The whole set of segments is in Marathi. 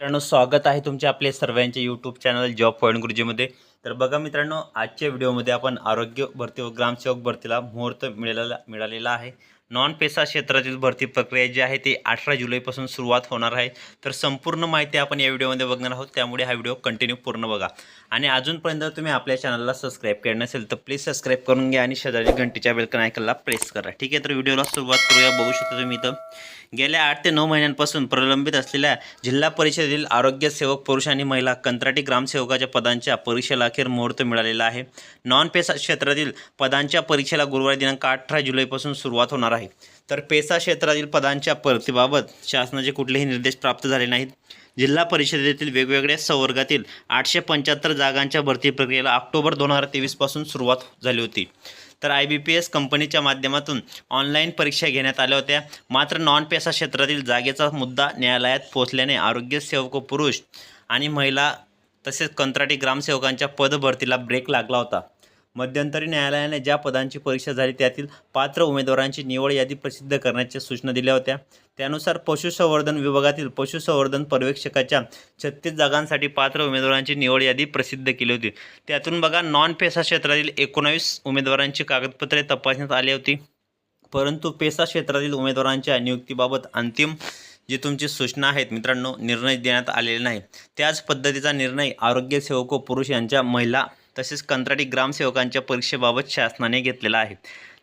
मित्रांनो स्वागत आहे तुमच्या आपले सर्वांचे यूट्यूब चॅनल जॉब पॉईंट गुरुजीमध्ये. तर बघा मित्रांनो आजच्या व्हिडिओमध्ये आपण आरोग्य भरती व ग्रामसेवक भरतीला मुहूर्त मिळालेला मिळालेला आहे. नॉन पेसा क्षेत्रातील भरती प्रक्रिया जी आहे ती अठरा जुलैपासून सुरुवात होणार आहे. तर संपूर्ण माहिती आपण या व्हिडिओमध्ये बघणार आहोत. त्यामुळे हा व्हिडिओ कंटिन्यू पूर्ण बघा. आणि अजूनपर्यंत तुम्ही आपल्या चॅनलला सबस्क्राईब केलं नसेल तर प्लीज सबस्क्राईब करून घ्या आणि शेजारी घंटीच्या बेलकन आयकनला प्रेस करा. ठीक आहे? तर व्हिडिओला सुरुवात करूया. बघू शकता तुम्ही इथं. गेल्या आठ ते नऊ महिन्यांपासून प्रलंबित असलेल्या जिल्हा परिषदेतील आरोग्य सेवक पुरुष आणि महिला कंत्राटी ग्रामसेवकाच्या पदांच्या परीक्षेला अखेर मुहूर्त मिळालेला आहे. नॉन पेसा क्षेत्रातील पदांच्या परीक्षेला गुरुवारी दिनांक अठरा जुलैपासून सुरुवात होणार आहे. तर पेसा क्षेत्रातील पदांच्या भरतीबाबत शासनाचे कुठलेही निर्देश प्राप्त झाले नाहीत. जिल्हा परिषदेतील वेगवेगळ्या संवर्गातील आठशे पंच्याहत्तर जागांच्या भरती प्रक्रियेला ऑक्टोबर दोन हजार तेवीसपासून सुरुवात झाली होती. तर आय बी पी एस कंपनीच्या माध्यमातून ऑनलाईन परीक्षा घेण्यात आल्या होत्या. मात्र नॉन पेसा क्षेत्रातील जागेचा मुद्दा न्यायालयात पोहोचल्याने आरोग्य सेवक व पुरुष आणि महिला तसेच कंत्राटी ग्रामसेवकांच्या पदभरतीला ब्रेक लागला होता. मध्यंतरी न्यायालयाने ज्या पदांची परीक्षा झाली त्यातील पात्र उमेदवारांची निवड यादी प्रसिद्ध करण्याच्या सूचना दिल्या होत्या. त्यानुसार पशुसंवर्धन विभागातील पशुसंवर्धन पर्यवेक्षकाच्या छत्तीस जागांसाठी पात्र उमेदवारांची निवड यादी प्रसिद्ध केली होती. त्यातून बघा नॉन पेसा क्षेत्रातील एकोणावीस उमेदवारांची कागदपत्रे तपासण्यात आली होती. परंतु पेसा क्षेत्रातील उमेदवारांच्या नियुक्तीबाबत अंतिम जी तुमची सूचना आहेत मित्रांनो निर्णय देण्यात आलेले नाही. त्याच पद्धतीचा निर्णय आरोग्य सेवक व पुरुष यांच्या महिला तसेच कंत्राटी ग्रामसेवकांच्या परीक्षेबाबत शासनाने घेतलेला आहे.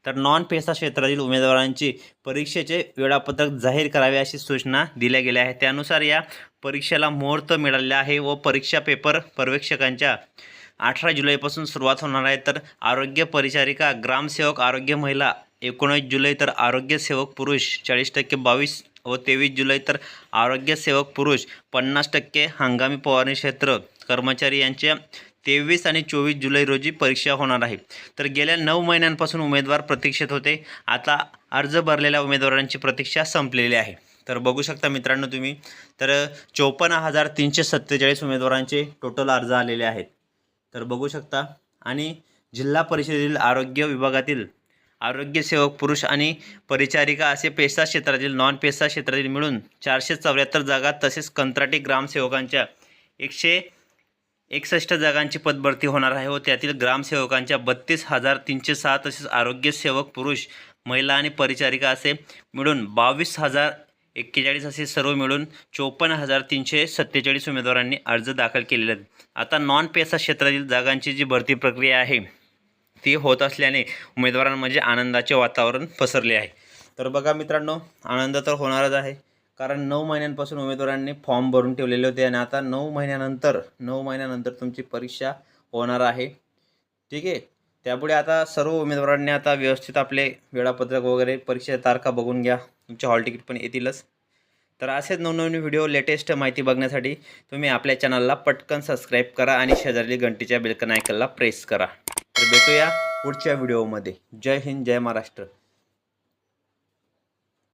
तर नॉन पेसा क्षेत्रातील उमेदवारांची परीक्षेचे वेळापत्रक जाहीर करावे अशी सूचना दिल्या गेल्या आहेत. त्यानुसार या परीक्षेला मुहूर्त मिळालेला आहे व परीक्षा पेपर पर्यवेक्षकांच्या अठरा जुलैपासून सुरुवात होणार आहे. तर आरोग्य परिचारिका ग्रामसेवक आरोग्य महिला एकोणीस जुलै तर आरोग्य सेवक पुरुष चाळीस टक्के बावीस व तेवीस जुलै तर आरोग्य सेवक पुरुष पन्नास टक्के हंगामी फवारणी क्षेत्र कर्मचारी यांच्या तेवीस आणि चोवीस जुलै रोजी परीक्षा होणार आहे. तर गेल्या नऊ महिन्यांपासून उमेदवार प्रतीक्षेत होते. आता अर्ज भरलेल्या उमेदवारांची प्रतीक्षा संपलेली आहे. तर बघू शकता मित्रांनो तुम्ही तर चोपन्न हजार तीनशे सत्तेचाळीस उमेदवारांचे टोटल अर्ज आलेले आहेत. तर बघू शकता आणि जिल्हा परिषदेतील आरोग्य विभागातील आरोग्य सेवक पुरुष आणि परिचारिका असे पेसा क्षेत्रातील नॉन पेसा क्षेत्रातील मिळून चारशे चौऱ्याहत्तर जागा तसेच कंत्राटी ग्रामसेवकांच्या एकशे एकसष्ट जागांची पदभरती होणार आहे व त्यातील ग्रामसेवकांच्या बत्तीस हजार तीनशे सहा तसेच आरोग्य सेवक पुरुष महिला आणि परिचारिका असे मिळून बावीस हजार एक्केचाळीस असे सर्व मिळून चोपन्न हजार तीनशे सत्तेचाळीस उमेदवारांनी अर्ज दाखल केलेले आहेत. आता नॉन पेसा क्षेत्रातील जागांची जी भरती प्रक्रिया आहे ती होत असल्याने उमेदवारांमध्ये आनंदाचे वातावरण पसरले आहे. तर बघा मित्रांनो आनंद तर होणारच आहे. कारण नऊ महिन्यांपासून उमेदवारांनी फॉर्म भरून ठेवलेले होते आणि आता नऊ महिन्यानंतर नऊ महिन्यानंतर तुमची परीक्षा होणार आहे. ठीक आहे? त्यापुढे आता सर्व उमेदवारांनी आता व्यवस्थित आपले वेळापत्रक वगैरे परीक्षा तारखा बघून घ्या. तुमचे हॉल तिकीट पण येतीलच. तर असेच नवनवीन व्हिडिओ लेटेस्ट माहिती बघण्यासाठी तुम्ही आपल्या चॅनलला पटकन सबस्क्राईब करा आणि शेजारी घंटीच्या बेलकन आयकनला प्रेस करा. तर भेटूया पुढच्या व्हिडिओमध्ये जय हिंद जय महाराष्ट्र.